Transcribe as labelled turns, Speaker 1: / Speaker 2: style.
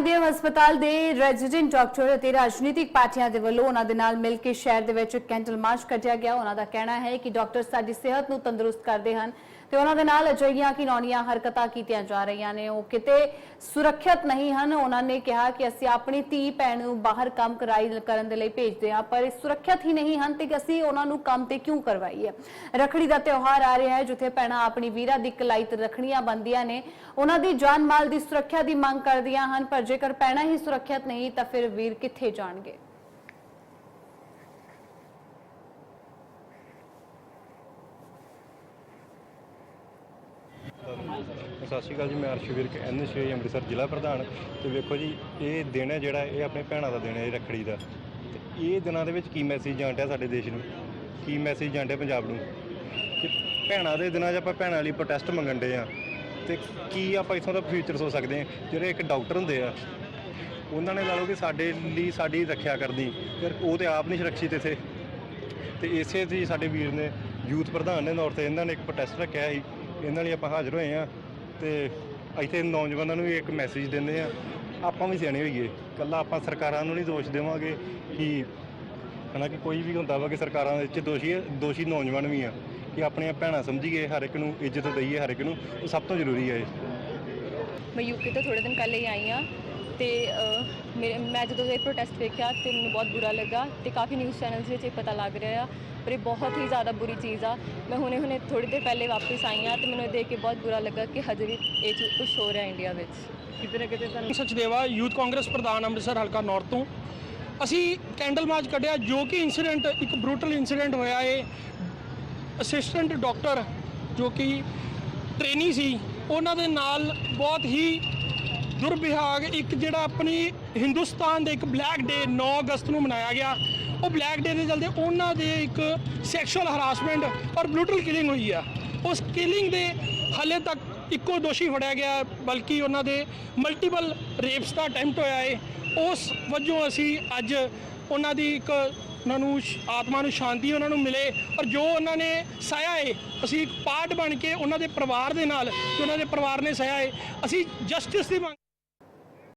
Speaker 1: ਦੇਵ ਹਸਪਤਾਲ ਦੇ resident doctor ਅਤੇ ਰਾਜਨੀਤਿਕ ਪਾਰਟੀਆਂ ਦੇ ਵੱਲੋਂ ਉਹਨਾਂ ਦੇ ਨਾਲ ਮਿਲ ਕੇ ਸ਼ਹਿਰ ਦੇ ਵਿੱਚ ਕੈਂਡਲ ਮਾਰਚ ਕੱਢਿਆ ਗਿਆ। ਉਹਨਾਂ ਦਾ ਕਹਿਣਾ ਹੈ ਕਿ ਡਾਕਟਰ ਸਾਡੀ ਸਿਹਤ ਨੂੰ ਤੰਦਰੁਸਤ ਕਰਦੇ ਹਨ ਤੇ ਉਹਨਾਂ ਦੇ ਨਾਲ ਅਜਿਹੀਆਂ ਘਿਨੌਣੀਆਂ ਹਰਕਤਾਂ ਕੀਤੀਆਂ ਜਾ ਰਹੀਆਂ ਨੇ। ਉਹ ਕਿਤੇ ਸੁਰੱਖਿਅਤ ਨਹੀਂ ਹਨ। ਉਹਨਾਂ ਨੇ ਕਿਹਾ ਕਿ ਅਸੀਂ ਆਪਣੀ ਧੀ ਭੈਣ ਨੂੰ ਬਾਹਰ ਕੰਮ ਕਰਾਈ ਕਰਨ ਦੇ ਲਈ ਭੇਜਦੇ ਹਾਂ, ਪਰ ਇਹ ਸੁਰੱਖਿਅਤ ਹੀ ਨਹੀਂ ਹਨ ਤੇ ਅਸੀਂ ਉਹਨਾਂ ਨੂੰ ਕੰਮ ਤੇ ਕਿਉਂ ਕਰਵਾਈਏ? ਰਖੜੀ ਦਾ ਤਿਉਹਾਰ ਆ ਰਿਹਾ ਹੈ, ਜਿੱਥੇ ਭੈਣਾਂ ਆਪਣੀ ਵੀਰਾਂ ਦੀ ਕਲਾਈ ਤੇ ਰਖੜੀਆਂ ਬੰਦੀਆਂ ਨੇ। ਉਹਨਾਂ ਦੀ ਜਾਨ ਮਾਲ ਦੀ ਸੁਰੱਖਿਆ ਦੀ ਮੰਗ ਕਰਦੀਆਂ ਹਨ, ਪਰ ਜੇਕਰ ਭੈਣਾਂ ਹੀ ਸੁਰੱਖਿਅਤ ਨਹੀਂ, ਤਾਂ ਫਿਰ ਵੀਰ ਕਿੱਥੇ ਜਾਣਗੇ?
Speaker 2: ਸਤਿ ਸ਼੍ਰੀ ਅਕਾਲ ਜੀ, ਮੈਂ ਅਰਸ਼ਵੀਰ ਕੇ ਐਨਐਸਏ ਅੰਮ੍ਰਿਤਸਰ ਜ਼ਿਲ੍ਹਾ ਪ੍ਰਧਾਨ। ਤੇ ਵੇਖੋ ਜੀ, ਇਹ ਦਿਨ ਹੈ ਜਿਹੜਾ, ਇਹ ਆਪਣੇ ਭੈਣਾਂ ਦਾ ਦਿਨ ਹੈ ਰੱਖੜੀ ਦਾ। ਤੇ ਇਹ ਦਿਨਾਂ ਦੇ ਵਿੱਚ ਕੀ ਮੈਸੇਜ ਜਾਂਟਿਆ ਸਾਡੇ ਦੇਸ਼ ਨੂੰ? ਕੀ ਮੈਸੇਜ ਜਾਂਟਿਆ ਪੰਜਾਬ ਨੂੰ? ਕਿ ਭੈਣਾਂ ਦੇ ਦਿਨਾਂ 'ਚ ਆਪਾਂ ਭੈਣਾਂ ਲਈ ਪ੍ਰੋਟੈਸਟ ਮੰਗਣ ਦੇ ਆ। ਤੇ ਕੀ ਆਪਾਂ ਇਥੋਂ ਦਾ ਫਿਊਚਰ ਸੋਚ ਸਕਦੇ ਹਾਂ? ਜਿਹੜੇ ਇੱਕ ਡਾਕਟਰ ਹੁੰਦੇ ਆ, ਉਹਨਾਂ ਨੇ ਲਾ ਲਓ ਕਿ ਸਾਡੇ ਲਈ ਸਾਡੀ ਰੱਖਿਆ ਕਰਦੀ ਫਿਰ ਉਹ ਤੇ ਆਪ ਨਹੀਂ ਸੁਰੱਖਿਅਤ ਇੱਥੇ। ਤੇ ਇਸੇ ਦੀ ਸਾਡੇ ਵੀਰ ਨੇ, ਯੂਥ ਪ੍ਰਧਾਨ ਨੇ ਤੌਰ ਤੇ ਇਹਨਾਂ ਨੇ ਇੱਕ ਪ੍ਰੋਟੈਸਟ ਰੱਖਿਆ ਸੀ, ਇਹਨਾਂ ਲਈ ਆਪਾਂ ਹਾਜ਼ਰ ਹੋਏ ਆ ਤੇ ਇੱਥੇ ਨੌਜਵਾਨਾਂ ਨੂੰ ਵੀ ਇੱਕ ਮੈਸੇਜ ਦਿੰਦੇ ਆ ਆਪਾਂ ਵੀ ਸਿਆਣੇ ਹੋਈਏ ਕੱਲਾ ਆਪਾਂ ਸਰਕਾਰਾਂ ਨੂੰ ਨਹੀਂ ਦੋਸ਼ ਦੇਵਾਂਗੇ ਕਿ ਹਨਾ ਕਿ ਕੋਈ ਵੀ ਹੁੰਦਾ ਵਾ ਕਿ ਸਰਕਾਰਾਂ ਦੇ ਵਿੱਚ ਦੋਸ਼ੀ ਦੋਸ਼ੀ ਨੌਜਵਾਨ ਵੀ ਆ। ਕਿ ਆਪਣੀਆਂ ਭੈਣਾਂ ਸਮਝੀਏ ਹਰ ਇੱਕ ਨੂੰ ਇੱਜ਼ਤ ਦਈਏ ਹਰ ਇੱਕ ਨੂੰ ਉਹ ਸਭ ਤੋਂ ਜ਼ਰੂਰੀ ਹੈ ਇਹ।
Speaker 3: ਮੈਂ ਯੂਕੇ ਤੋਂ ਥੋੜੇ ਦਿਨ ਪਹਿਲੇ ਹੀ ਆਈ ਹਾਂ ਤੇ ਮੇਰੇ ਮੈਂ ਜਦੋਂ ਇਹ ਪ੍ਰੋਟੈਸਟ ਵੇਖਿਆ ਤੇ ਮੈਨੂੰ ਬਹੁਤ ਬੁਰਾ ਲੱਗਾ ਤੇ ਕਾਫੀ ਨਿਊਜ਼ ਚੈਨਲਸ ਵਿੱਚ ਇਹ ਪਤਾ ਲੱਗ ਰਿਹਾ ਆ ਪਰ ਇਹ ਬਹੁਤ ਹੀ ਜ਼ਿਆਦਾ ਬੁਰੀ ਚੀਜ਼ ਆ। ਮੈਂ ਹੁਣੇ ਹੁਣੇ ਥੋੜੀ ਦੇਰ ਪਹਿਲੇ ਵਾਪਸ ਆਈ ਹਾਂ ਤੇ ਮੈਨੂੰ ਇਹ ਦੇਖ ਕੇ ਬਹੁਤ ਬੁਰਾ ਲੱਗਾ ਕਿ ਹਜੇ ਵੀ ਇਹ ਚੀਜ਼ ਕੁਝ ਹੋ ਰਿਹਾ ਇੰਡੀਆ ਵਿੱਚ।
Speaker 4: ਕਿਤੇ ਨਾ ਕਿਤੇ ਤੁਹਾਨੂੰ ਸਚਦੇਵਾ ਯੂਥ ਕਾਂਗਰਸ ਪ੍ਰਧਾਨ ਅੰਮ੍ਰਿਤਸਰ ਹਲਕਾ ਨਾਰਥ ਤੋਂ। ਅਸੀਂ ਕੈਂਡਲ ਮਾਰਚ ਕੱਢਿਆ ਜੋ ਕਿ ਇਨਸੀਡੈਂਟ ਇੱਕ ਬਰੂਟਲ ਇਨਸੀਡੈਂਟ ਹੋਇਆ ਹੈ ਅਸਿਸਟੈਂਟ ਡਾਕਟਰ ਜੋ ਕਿ ਟ੍ਰੇਨੀ ਸੀ, ਉਹਨਾਂ ਦੇ ਨਾਲ ਬਹੁਤ ਹੀ ਦੁਰਵਿਹਾਗ ਇੱਕ ਜਿਹੜਾ ਆਪਣੀ ਹਿੰਦੁਸਤਾਨ ਦੇ ਇੱਕ ਬਲੈਕ ਡੇ 9 ਅਗਸਤ ਨੂੰ ਮਨਾਇਆ ਗਿਆ। ਉਹ ਬਲੈਕ ਡੇ ਦੇ ਚਲਦੇ ਉਹਨਾਂ ਦੇ ਇੱਕ ਸੈਕਸ਼ੂਅਲ ਹਰਾਸਮੈਂਟ ਔਰ ਬਲੂਟਲ ਕਿਲਿੰਗ ਹੋਈ ਆ। ਉਸ ਕਿਲਿੰਗ ਦੇ ਹਾਲੇ ਤੱਕ ਇੱਕੋ ਦੋਸ਼ੀ ਫੜਿਆ ਗਿਆ, ਬਲਕਿ ਉਹਨਾਂ ਦੇ ਮਲਟੀਪਲ ਰੇਪਸ ਦਾ ਅਟੈਂਪਟ ਹੋਇਆ ਏ। ਉਸ ਵਜੋਂ ਅਸੀਂ ਅੱਜ ਉਹਨਾਂ ਦੀ ਇੱਕ ਉਹਨਾਂ ਨੂੰ ਸ਼- ਆਤਮਾ ਨੂੰ ਸ਼ਾਂਤੀ ਉਹਨਾਂ ਨੂੰ ਮਿਲੇ ਔਰ ਜੋ ਉਹਨਾਂ ਨੇ ਸਹਿਆ ਹੈ ਅਸੀਂ ਇੱਕ ਪਾਰਟ ਬਣ ਕੇ ਉਹਨਾਂ ਦੇ ਪਰਿਵਾਰ ਦੇ ਨਾਲ ਕਿ ਉਹਨਾਂ ਦੇ ਪਰਿਵਾਰ ਨੇ ਸਹਿਆ ਹੈ ਅਸੀਂ ਜਸਟਿਸ ਦੀ ਮੰਗ